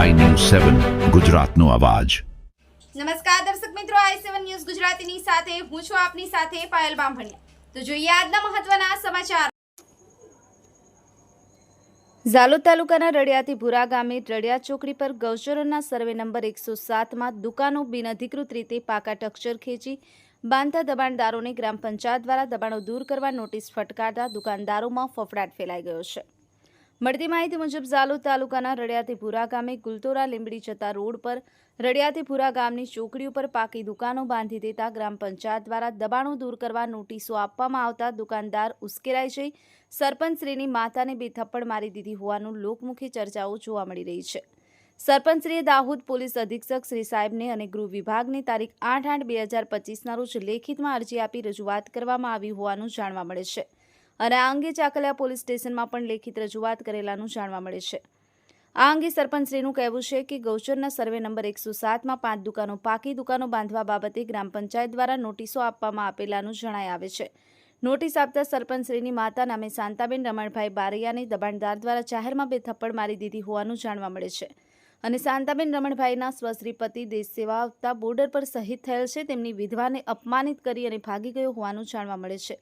સેવન, ગુજરાતનો અવાજ. નમસ્કાર દર્શક મિત્રો, આઈ સેવન ન્યૂઝ ગુજરાતીની સાથે હું છું આપની સાથે પાયલ બામભણિયા. તો જોઈએ આજના મહત્વના સમાચાર. ઝાલોદ તાલુકાના રડિયાથી ભુરા ગામે રડિયા ચોકડી પર ગૌચરોના સર્વે નંબર એકસો સાતમાં દુકાનો બિનઅધિકૃત રીતે પાકા ટક્ચર ખેંચી બાંધતા દબાણદારોને ગ્રામ પંચાયત દ્વારા દબાણો દૂર કરવા નોટિસ ફટકારતા દુકાનદારોમાં ફફડાટ ફેલાઈ ગયો છે. મળતી માહિતી મુજબ ઝાલોદ તાલુકાના રડિયાથી ભુરા ગામે ગુલતોરા લીંબડી જતા રોડ પર રડિયાતીપુરા ગામની ચોકડી ઉપર પાકી દુકાનો બાંધી દેતા ગ્રામ પંચાયત દ્વારા દબાણો દૂર કરવા નોટિસો આપવામાં આવતા દુકાનદાર ઉશ્કેરાઈ જઈ સરપંચશ્રીની માતાને બે થપ્પડ મારી દીધી હોવાનું લોકમુખી ચર્ચાઓ જોવા મળી રહી છે. સરપંચશ્રીએ દાહોદ પોલીસ અધિક્ષક શ્રી સાહેબને અને ગૃહ વિભાગને તારીખ આઠ આઠ બે હજાર પચીસના રોજ લેખિતમાં અરજી આપી રજૂઆત કરવામાં આવી હોવાનું જાણવા મળે છે. અને આ અંગે ચાકલિયા પોલીસ સ્ટેશનમાં પણ લેખિત રજૂઆત કરેલાનું જાણવા મળે છે. આ અંગે સરપંચશ્રીનું કહેવું છે કે ગૌચરના સર્વે નંબર એકસો સાતમાં પાંચ દુકાનો પાકી દુકાનો બાંધવા બાબતે ગ્રામ પંચાયત દ્વારા નોટિસો આપવામાં આપેલાનું જણાય આવે છે. નોટિસ આપતા સરપંચશ્રીની માતા નામે શાંતાબેન રમણભાઈ બારૈયાને દબાણદાર દ્વારા જાહેરમાં બે થપ્પડ મારી દીધી હોવાનું જાણવા મળે છે. અને શાંતાબેન રમણભાઈના સ્વશ્રી પતિ દેશ સેવા આપતા બોર્ડર પર શહીદ થયેલ છે. તેમની વિધવાને અપમાનિત કરી અને ભાગી ગયો હોવાનું જાણવા મળે છે.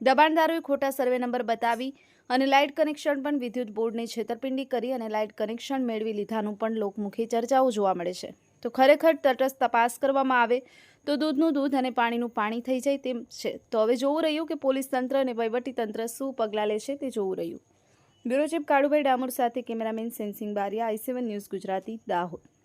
દબાણદારોએ ખોટા સર્વે નંબર બતાવી અને લાઇટ કનેક્શન પણ વિદ્યુત બોર્ડને છેતરપિંડી કરી અને લાઇટ કનેક્શન મેળવી લીધાનું પણ લોકમુખી ચર્ચાઓ જોવા મળે છે. તો ખરેખર તટસ્થ તપાસ કરવામાં આવે તો દૂધનું દૂધ અને પાણીનું પાણી થઈ જાય તેમ છે. તો હવે જોવું રહ્યું કે પોલીસ તંત્ર અને તંત્ર શું પગલાં લેશે તે જોવું રહ્યું. બ્યુરો કાળુભાઈ ડામોર સાથે cameraman Sensing Bariya, I seven news Gujarati, Dahod.